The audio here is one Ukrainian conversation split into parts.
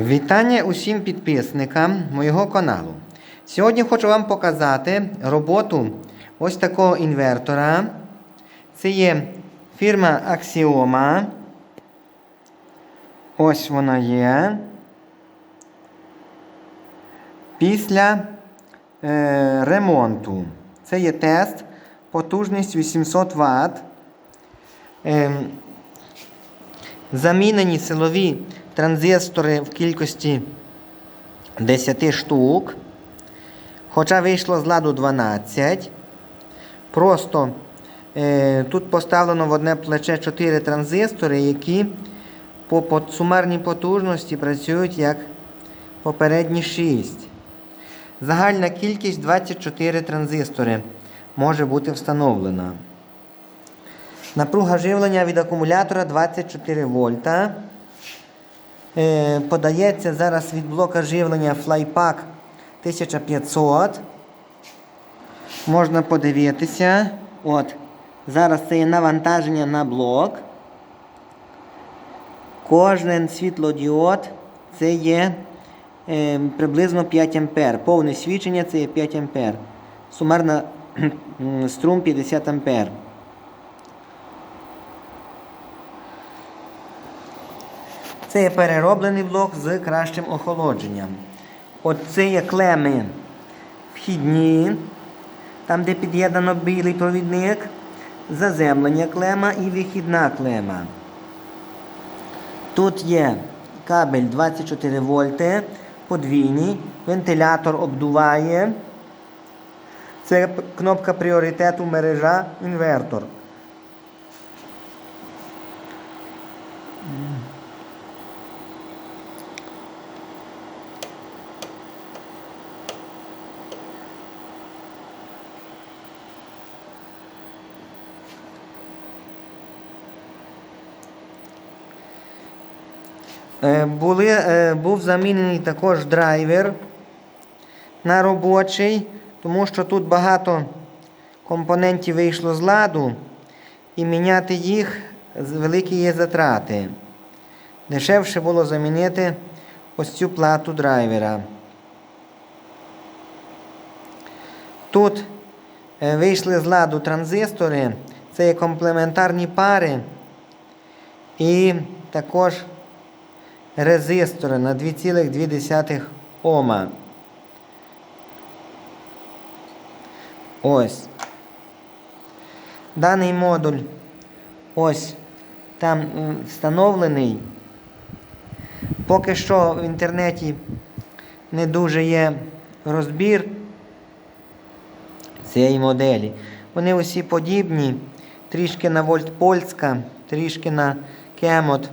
Вітання усім підписникам моєго каналу. Сьогодні хочу вам показати роботу ось такого інвертора. Це є фірма Axioma. Ось вона є. Після е, ремонту. Це є тест, потужність 800 Вт. Ем, Замінені силові транзистори в кількості 10 штук. Хоча вийшло з ладу 12. Просто е, тут поставлено в одне плече 4 транзистори, які по, по сумарній потужності працюють як попередні 6. Загальна кількість 24 транзистори може бути встановлена. Напруга живлення від акумулятора 24 вольта. Е, подається зараз від блока живлення Flypack 1500. Можна подивитися. От. Зараз це є навантаження на блок. Кожен світлодіод це є е, приблизно 5 А. Повне свідчення це є 5 А. Сумарна струм 50 А. Це є перероблений блок з кращим охолодженням. От це є клеми вхідні, там де під'єднано білий провідник, заземлення клема і вихідна клема. Тут є кабель 24 вольти, подвійний, вентилятор обдуває. Це кнопка пріоритету мережа інвертор. Були, е, був замінений також драйвер на робочий, тому що тут багато компонентів вийшло з ладу, і міняти їх великі є затрати. Дешевше було замінити ось цю плату драйвера. Тут е, вийшли з ладу транзистори, це є комплементарні пари. І також резистори на 2,2 Ома. Ось. Даний модуль ось там встановлений. Поки що в інтернеті не дуже є розбір цієї моделі. Вони усі подібні. Трішки на вольт польська, трішки на кемот.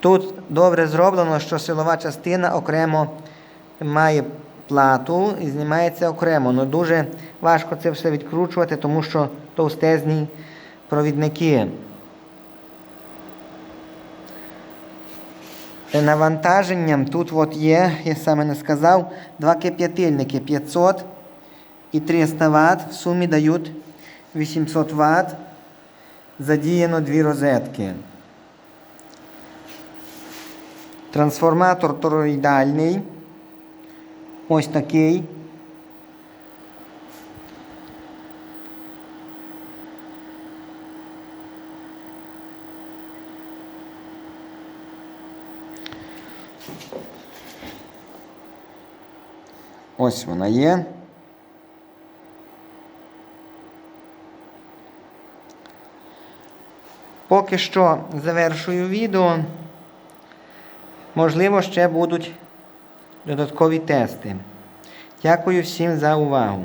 Тут добре зроблено, що силова частина окремо має плату і знімається окремо. Ну дуже важко це все відкручувати, тому що товстезні провідники. Навантаженням тут от є, я саме не сказав, два кип'ятильники 500 і 300 Вт. В сумі дають 800 Вт. Задіяно дві розетки. Трансформатор тороїдальний. Ось такий. Ось вона є. Поки що завершую відео. Можливо, ще будуть додаткові тести. Дякую всім за увагу.